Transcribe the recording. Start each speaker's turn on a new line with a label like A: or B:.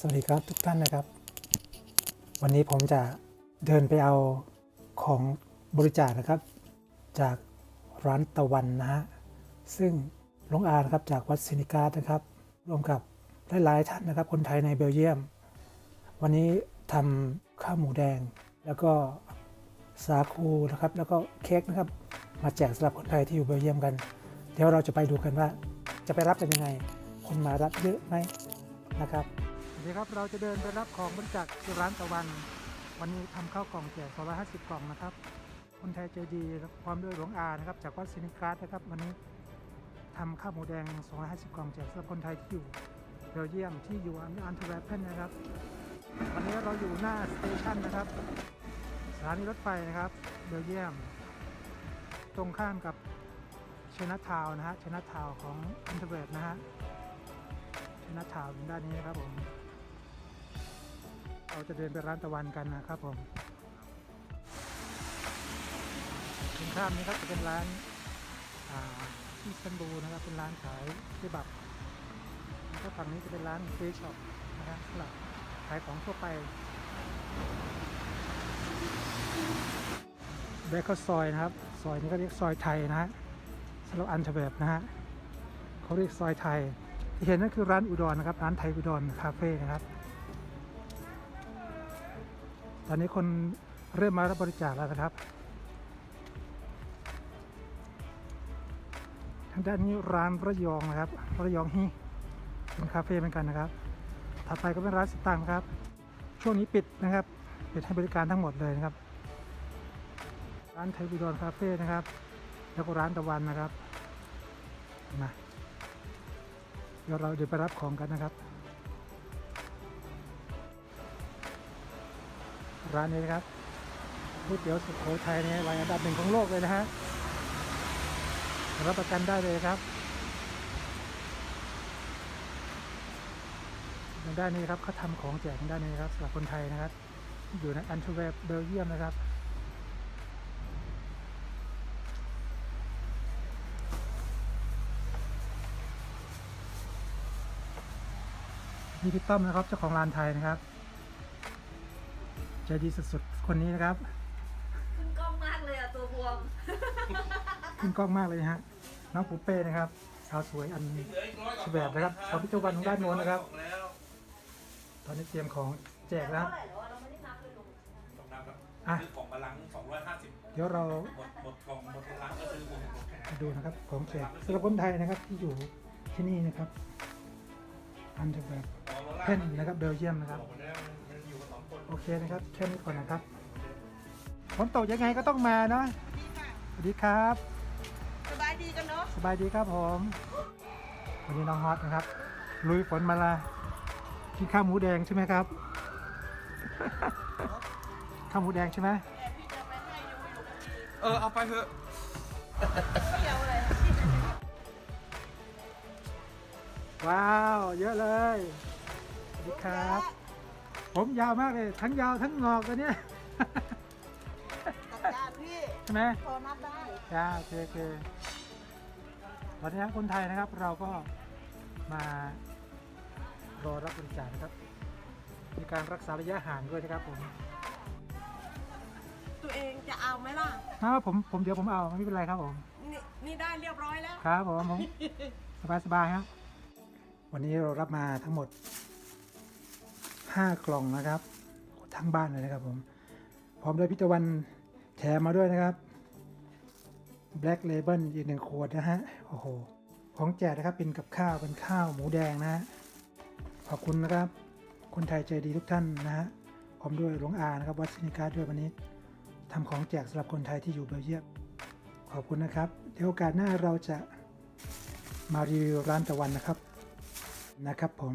A: สวัสดีครับทุกท่านนะครับ วันนี้ผมจะเดินไปเอาของบริจาคนะครับ จากร้านตะวันนะฮะซึ่งหลวงอานครับจากวัดซินิการ์ดนะครับร่วมกับหลายๆท่านนะครับ คนไทยในเบลเยียม วันนี้ทำข้าวหมูแดง แล้วก็สาคูนะครับ แล้วก็เค้กนะครับมาแจกสำหรับคนไทยที่อยู่เบลเยียมกัน เดี๋ยวเราจะไปดูกันว่า จะไปรับกันยังไง คนมารับเยอะไหมนะครับ ดีครับเราจะเดินไปรับของบริจาคที่ร้านตะวัน วันนี้ทำข้าวกล่องแจก250 กล่องนะครับคนไทยใจดีและพร้อมด้วยหลวงอานะครับ จากวัดซินิการ์ดนะครับ วันนี้ทำข้าวหมูแดง 250 กล่องแจกสำหรับคนไทยที่อยู่เบลเยียมที่อยู่อันเทอร์แวเพนนะครับ วันนี้เราอยู่หน้าสเตชันนะครับสถานีรถไฟนะครับเบลเยียม ตรงข้ามกับเชนาทาวนะฮะเชนาทาวของอันเทอร์แวปนะฮะชนะชาวอยู่ด้านนี้นะครับผม เราจะเดินไปร้านตะวันกันนะครับผมตรงข้ามนี้ครับจะเป็นร้านอ่าที่สันบูนะครับเป็นร้านขายเคบับแล้วฝั่งนี้จะเป็นร้านเฟชช็อปนะครับสำหรับขายของทั่วไปแบกเข้าซอยนะครับ ซอยนี้ก็เรียกซอยไทยนะฮะสำหรับอันเทอร์เบนะฮะเขาเรียกซอยไทยที่เห็นนั่นคือร้านอุดรนะครับ ร้านไทยอุดรคาเฟ่นะครับ ตอนนี้คนเริ่มมารับบริจาคแล้วนะครับ ทางด้านนี้ร้านระยองนะครับ ระยองฮีเป็นคาเฟ่เหมือนกันนะครับ ถัดไปก็เป็นร้านสตังค์ครับ ช่วงนี้ปิดนะครับ ปิดให้บริการทั้งหมดเลยนะครับ ร้านไทยอุดรคาเฟ่นะครับ แล้วก็ร้านตะวันนะครับ มา เดี๋ยวเราเดี๋ยวไปรับของกันนะครับ ร้านนี้นะครับก๋วยเตี๋ยวสุโขทัยเนี่ยรายอันดับหนึ่งของโลกเลยนะฮะรับประกันได้เลยครับทางด้านนี้ครับเขาทำของแจกทางด้านนี้ครับสำหรับคนไทยนะครับ อยู่ในอันเทเวปเบลเยียมนะครับนี่พี่ต้อมนะครับเจ้าของร้านไทยนะครับ ใจดีสุดๆคนนี้นะครับ
B: ขึ้นกล้องมากเลยอะตัวบวม
A: ขึ้นกล้องมากเลยฮะน้องปูเป้นะครับสาวสวยอันฉแบบนะครับสาวพิจวันของด้านโน้นนะครับ ตอนนี้เตรียมของแจกแล้ว
B: เท่าไหร่แล้วอะเราไม่ได้นับเลยลง
C: ต้องนับแบบ
A: อะ
C: ซื้อของมาลัง250
A: เดี๋ยวเรา
C: หมดหมดกล่องหมดลังก็ซื้อหมดหมดแค่นั้น
A: มาดูนะครับของแจกสำหรับคนไทยนะครับที่อยู่ที่นี่นะครับ อันเดอร์แบบ
C: อ๋อโลล่า
A: เพนนะครับเบลเยียมนะครับ
C: บอกมาแล้ว
A: โอเคนะครับแค่นี้ก่อนนะครับฝนตกยังไงก็ต้องมาเนาะสวัสดีครับ
B: สบายดีกันเนาะ
A: สบายดีครับผมวันนี้น้องฮอตนะครับ ลุยฝนมาละกินข้าวหมูแดงใช่ไหมครับ ข้าวหมูแดงใช่ไหม
C: เออเอาไปเถอะ
B: เกี่ยวเลย
A: ว้าว เยอะเลย สวัสดีครับ ผมยาวมากเลย ทั้งยาวทั้งงอกตัวเนี้ย
B: จัดการพี่
A: ใช่ไหม
B: พอนับได้
A: จ้าโอเคโอเคตอนนี้คนไทยนะครับเราก็มารอรับบริจาคนะครับ มีการรักษาระยะห่างด้วยนะครับผม
B: ตัวเองจะเอาไหมล่ะ
A: ถ้าผมผมเดี๋ยวผมเอาไม่เป็นไรครับผม
B: นี่นี่ได้เรียบร้อยแล้ว
A: ครับผมผมสบายสบายครับวันนี้เรารับมาทั้งหมด 5 กล่องนะครับทั้งบ้านเลยนะครับผม พร้อมด้วยพิจวันแถมมาด้วยนะครับ Black Label อีกหนึ่งขวดนะฮะ โอ้โห ของแจกนะครับเป็นกับข้าวเป็นข้าวหมูแดงนะฮะ ขอบคุณนะครับ คนไทยใจดีทุกท่านนะฮะ พร้อมด้วยหลวงอานะครับวัดสินิกาด้วยวันนี้ทำของแจกสำหรับคนไทยที่อยู่เบลเยียม ขอบคุณนะครับ เดี๋ยวโอกาสหน้าเราจะมารีวิวร้านตะวันนะครับนะครับผม